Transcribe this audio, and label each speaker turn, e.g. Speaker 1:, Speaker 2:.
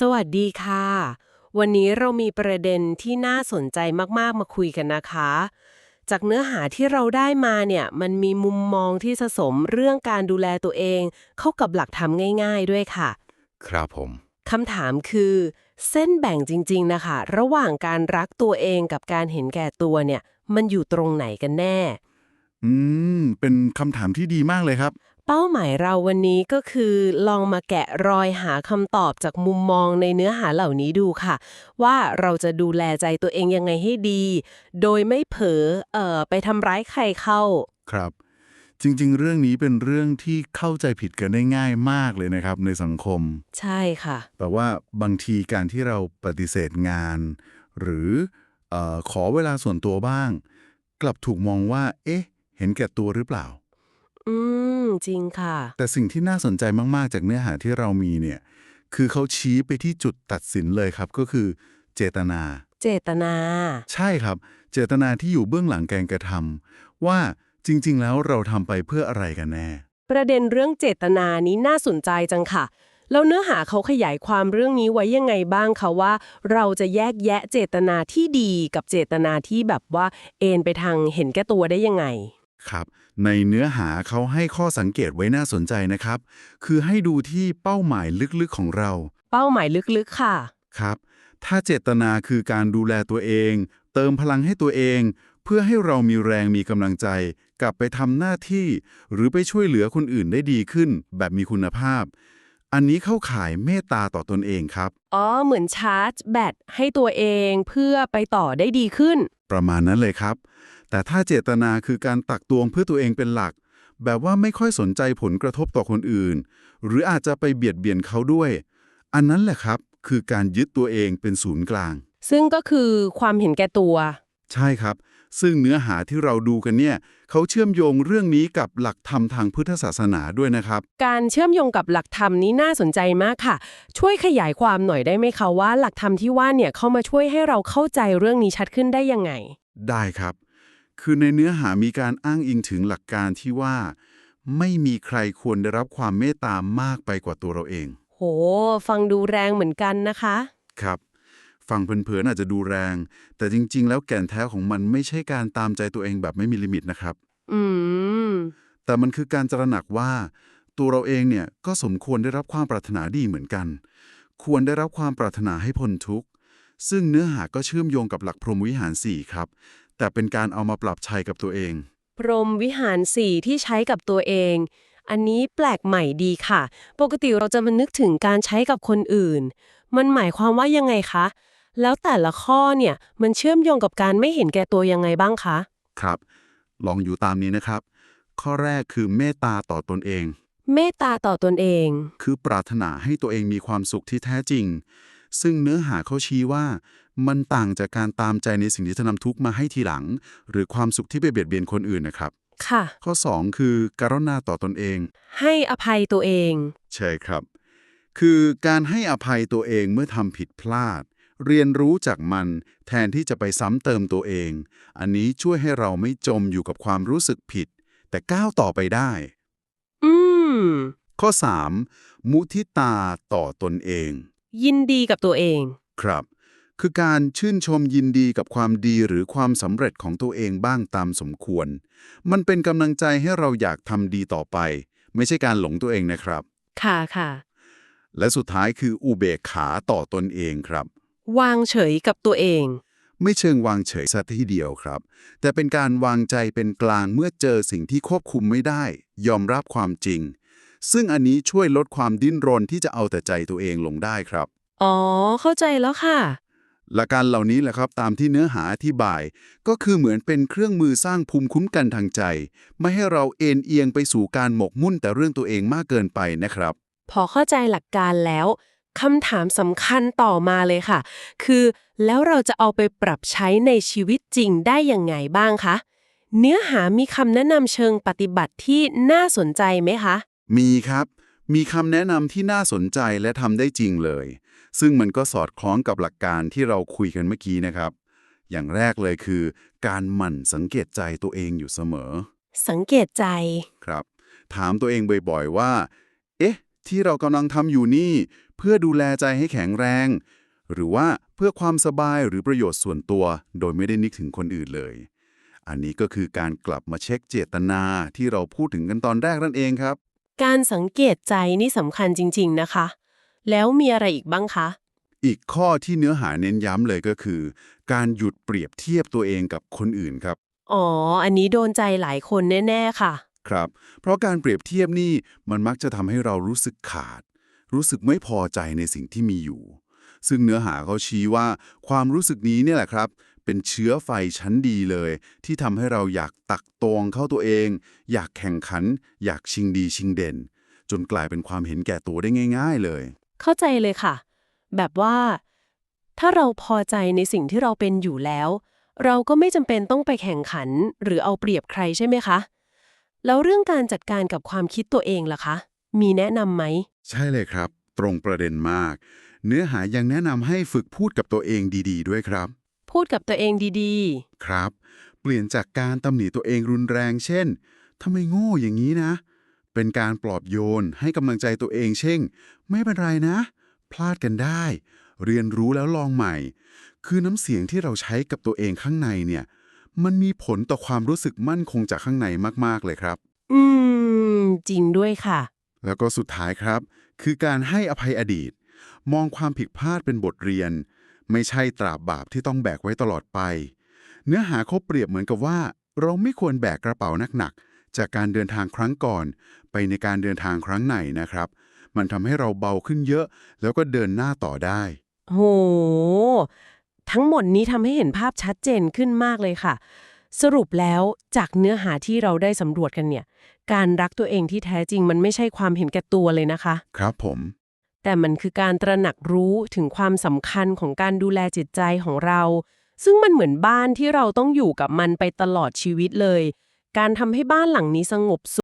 Speaker 1: สวัสดีค่ะ วันนี้เรามีประเด็นที่น่าสนใจมากๆมาคุยกันนะคะ จากเนื้อหาที่เราได้มาเนี่ย มันมีมุมมองที่ผสมเรื่องการดูแลตัวเอง เข้ากับหลักธรรมง่าย ๆ ด้วยค่ะ
Speaker 2: ครับผม
Speaker 1: คำถามคือ เส้นแบ่งจริง ๆ นะคะ ระหว่างการรักตัวเองกับการเห็นแก่ตัวเนี่ย มันอยู่ตรงไหนกันแน่
Speaker 2: อืม เป็นคำถามที่ดีมากเลยครับ
Speaker 1: เป้าหมายเราวันนี้ก็คือลองมาแกะรอยหาคำตอบจากมุมมองในเนื้อหาเหล่านี้ดูค่ะ ว่าเราจะดูแลใจตัวเองยังไงให้ดี โดยไม่เผลอเอ่อไปทำร้ายใครเข้า
Speaker 2: ครับ จริงๆ เรื่องนี้เป็นเรื่องที่เข้าใจผิดกันได้ง่ายมากเลยนะครับในสังคม
Speaker 1: ใช่ค่ะ
Speaker 2: แต่ว่าบางทีการที่เราปฏิเสธงาน หรือเออขอเวลาส่วนตัวบ้าง กลับถูกมองว่า เอ๊ะ เห็นแก่ตัวหรือเปล่า
Speaker 1: อืม จริงค่ะ
Speaker 2: แต่สิ่งที่น่าสนใจมาก ๆ จากเนื้อหาที่เรามีเนี่ย คือเขาชี้ไปที่จุดตัดสินเลยครับ ก็คือเจตนา
Speaker 1: เจตนา
Speaker 2: ใช่ครับ เจตนาที่อยู่เบื้องหลังการกระทำว่าจริง ๆ แล้วเราทำไปเพื่ออะไรกันแน่
Speaker 1: ประเด็นเรื่องเจตนานี้น่าสนใจจังค่ะ แล้วเนื้อหาเขาขยายความเรื่องนี้ไว้ยังไงบ้างคะว่า เราจะแยกแยะเจตนาที่ดีกับเจตนาที่แบบว่าเอ็นไปทางเห็นแก่ตัวได้ยังไง
Speaker 2: ครับ ในเนื้อหาเขาให้ข้อสังเกตไว้น่าสนใจนะครับ คือให้ดูที่เป้าหมายลึกๆของเรา
Speaker 1: เป้าหมายลึกๆค่ะ
Speaker 2: ครับ ถ้าเจตนาคือการดูแลตัวเอง เติมพลังให้ตัวเอง เพื่อให้เรามีแรงมีกำลังใจ กลับไปทำหน้าที่ หรือไปช่วยเหลือคนอื่นได้ดีขึ้น แบบมีคุณภาพ อันนี้เข้าข่ายเมตตาต่อตนเองครับ
Speaker 1: อ๋อ เหมือนชาร์จแบตให้ตัวเองเพื่อไปต่อได้ดีขึ้น
Speaker 2: ประมาณนั้นเลยครับ แต่ถ้าเจตนาคือการตักตวงเพื่อตัวเองเป็นหลัก แบบว่าไม่ค่อยสนใจผลกระทบต่อคนอื่น หรืออาจจะไปเบียดเบียนเขาด้วย อันนั้นแหละครับ คือการยึดตัวเองเป็นศูนย์กลาง
Speaker 1: ซึ่งก็คือความเห็นแก่ตัว
Speaker 2: ใช่ครับ ซึ่งเนื้อหาที่เราดูกันเนี่ยเขาเชื่อมโยงเรื่องนี้กับหลักธรรมทางพุทธศาสนาด้วยนะครับ
Speaker 1: การเชื่อมโยงกับหลักธรรมนี้น่าสนใจมากค่ะ ช่วยขยายความหน่อยได้ไหมคะว่าหลักธรรมที่ว่าเนี่ยเข้ามาช่วยให้เราเข้าใจเรื่องนี้ชัดขึ้นได้ยังไง
Speaker 2: ได้ครับ คือในเนื้อหามีการอ้างอิงถึงหลักการที่ว่า ไม่มีใครควรได้รับความเมตตามากไปกว่าตัวเราเอง
Speaker 1: โห ฟังดูแรงเหมือนกันนะคะ
Speaker 2: ครับ ฟังเพลินๆอาจจะดูแรง แต่จริง ๆ แล้วแก่นแท้ของมันไม่ใช่การตามใจตัวเองแบบไม่มีลิมิตนะครับ
Speaker 1: อืม
Speaker 2: แต่มันคือการตระหนักว่า ตัวเราเองเนี่ยก็สมควรได้รับความปรารถนาดีเหมือนกัน ควรได้รับความปรารถนาให้พ้นทุกข์ซึ่งเนื้อหาก็เชื่อมโยงกับหลักพรหมวิหาร 4 ครับ แต่เป็นการเอามาปรับใช้กับตัวเอง
Speaker 1: พรหมวิหารสี่ที่ใช้กับตัวเอง อันนี้แปลกใหม่ดีค่ะ ปกติเราจะมานึกถึงการใช้กับคนอื่น มันหมายความว่ายังไงคะ แล้วแต่ละข้อเนี่ยมันเชื่อมโยงกับการไม่เห็นแก่ตัวยังไงบ้างคะ
Speaker 2: ครับ ลองอยู่ตามนี้นะครับ ข้อแรกคือเมตตาต่อตนเอง
Speaker 1: เมตตาต่อตนเอง
Speaker 2: คือปรารถนาให้ตัวเองมีความสุขที่แท้จริง ซึ่งเนื้อหาเขาชี้ว่า มันต่างจากการตามใจในสิ่งที่จะนำทุกข์มาให้ทีหลัง หรือความสุขที่ไปเบียดเบียนคนอื่นนะครับ
Speaker 1: ค่ะ
Speaker 2: ข้อ 2 คือการุณาต่อตนเอง
Speaker 1: ให้อภัยตัวเอง
Speaker 2: ใช่ครับ คือการให้อภัยตัวเองเมื่อทำผิดพลาด เรียนรู้จากมันแทนที่จะไปซ้ำเติมตัวเอง อันนี้ช่วยให้เราไม่จมอยู่กับความรู้สึกผิด แต่ก้าวต่อไปได้
Speaker 1: อืม
Speaker 2: ข้อ 3. มุทิตาต่อตนเอง
Speaker 1: ยินดีกับตัวเอง
Speaker 2: ครับ คือการชื่นชมยินดีกับความดีหรือความสำเร็จของตัวเองบ้างตามสมควร มันเป็นกำลังใจให้เราอยากทำดีต่อไป ไม่ใช่การหลงตัวเองนะครับ
Speaker 1: ค่ะค่ะ
Speaker 2: และสุดท้ายคืออุเบกขาต่อตนเองครับ
Speaker 1: วางเฉยกับตัวเอง
Speaker 2: ไม่เชิงวางเฉยซะทีเดียวครับ แต่เป็นการวางใจเป็นกลางเมื่อเจอสิ่งที่ควบคุมไม่ได้ ยอมรับความจริง ซึ่งอันนี้ช่วยลดความดิ้นรนที่จะเอาแต่ใจตัวเองลงได้ครับ
Speaker 1: อ๋อ เข้าใจแล้วค่ะ
Speaker 2: หลักการเหล่านี้แหละครับตามที่เนื้อหาอธิบาย ก็คือเหมือนเป็นเครื่องมือสร้างภูมิคุ้มกันทางใจ ไม่ให้เราเอ็นเอียงไปสู่การหมกมุ่นแต่เรื่องตัวเองมากเกินไปนะครับ
Speaker 1: พอเข้าใจหลักการแล้วคำถามสำคัญต่อมาเลยค่ะ คือแล้วเราจะเอาไปปรับใช้ในชีวิตจริงได้ยังไงบ้างคะ เนื้อหามีคำแนะนำเชิงปฏิบัติที่น่าสนใจไหมคะ
Speaker 2: มีครับ มีคำแนะนำที่น่าสนใจและทำได้จริงเลย ซึ่งมันก็สอดคล้องกับหลักการที่เราคุยกันเมื่อกี้นะครับ อย่างแรกเลยคือ การหมั่นสังเกตใจตัวเองอยู่เสมอ
Speaker 1: สังเกตใจ
Speaker 2: ครับ ถามตัวเองบ่อยๆว่า เอ๊ะ ที่เรากำลังทำอยู่นี่ เพื่อดูแลใจให้แข็งแรง หรือว่าเพื่อความสบายหรือประโยชน์ส่วนตัว โดยไม่ได้นึกถึงคนอื่นเลย อันนี้ก็คือการกลับมาเช็คเจตนาที่เราพูดถึงกันตอนแรกนั่นเองครับ
Speaker 1: การสังเกตใจนี่สำคัญจริง ๆนะคะ แล้วมีอะไรอีกบ้างคะ
Speaker 2: อีกข้อที่เนื้อหาเน้นย้ำเลยก็คือ การหยุดเปรียบเทียบตัวเองกับคนอื่นครับ
Speaker 1: อ๋อ อันนี้โดนใจหลายคนแน่ ๆ ค่ะ
Speaker 2: ครับ เพราะการเปรียบเทียบนี่มันมักจะทำให้เรารู้สึกขาด รู้สึกไม่พอใจในสิ่งที่มีอยู่ ซึ่งเนื้อหาเขาชี้ว่า ความรู้สึกนี้เนี่ยแหละครับ เป็นเชื้อไฟชั้นดีเลย ที่ทำให้เราอยากตักตวงเข้าตัวเอง อยากแข่งขัน อยากชิงดีชิงเด่น จนกลายเป็นความเห็นแก่ตัวได้ง่าย ๆเลย
Speaker 1: เข้าใจเลยค่ะ แบบว่า ถ้าเราพอใจในสิ่งที่เราเป็นอยู่แล้ว เราก็ไม่จำเป็นต้องไปแข่งขัน หรือเอาเปรียบใครใช่ไหมคะ แล้วเรื่องการจัดการกับความคิดตัวเองล่ะคะ มีแนะนำไหม
Speaker 2: ใช่เลยครับ ตรงประเด็นมาก เนื้อหายังแนะนำให้ฝึกพูดกับตัวเองดี ๆ ด้วยครับ
Speaker 1: พูดกับตัวเองดี
Speaker 2: ครับ เปลี่ยนจากการตำหนิตัวเองรุนแรง เช่นทำไมโง่อย่างนี้นะ เป็นการปลอบโยนให้กำลังใจตัวเองเช่น ไม่เป็นไรนะ พลาดกันได้ เรียนรู้แล้วลองใหม่ คือน้ำเสียงที่เราใช้กับตัวเองข้างในเนี่ย มันมีผลต่อความรู้สึกมั่นคงจากข้างในมากๆเลยครับ
Speaker 1: ๆอืม จริงด้วยค่ะ
Speaker 2: แล้วก็สุดท้ายครับ คือการให้อภัยอดีต มองความผิดพลาดเป็นบทเรียน ไม่ใช่ตราบบาปที่ต้องแบกไว้ตลอดไป เนื้อหาเขาเปรียบเหมือนกับว่า เราไม่ควรแบกกระเป๋าหนักๆ จากการเดินทางครั้งก่อน ไปในการเดินทางครั้งไหนนะครับ มันทำให้เราเบาขึ้นเยอะ แล้วก็เดินหน้าต่อได้
Speaker 1: โห ทั้งหมดนี้ทำให้เห็นภาพชัดเจนขึ้นมากเลยค่ะ สรุปแล้วจากเนื้อหาที่เราได้สำรวจกันเนี่ย การรักตัวเองที่แท้จริงมันไม่ใช่ความเห็นแก่ตัวเลยนะคะ
Speaker 2: ครับผม
Speaker 1: แต่มันคือการตระหนักรู้ถึงความสำคัญของการดูแลจิตใจของเรา ซึ่งมันเหมือนบ้านที่เราต้องอยู่กับมันไปตลอดชีวิตเลย การทำให้บ้านหลังนี้สงบสุข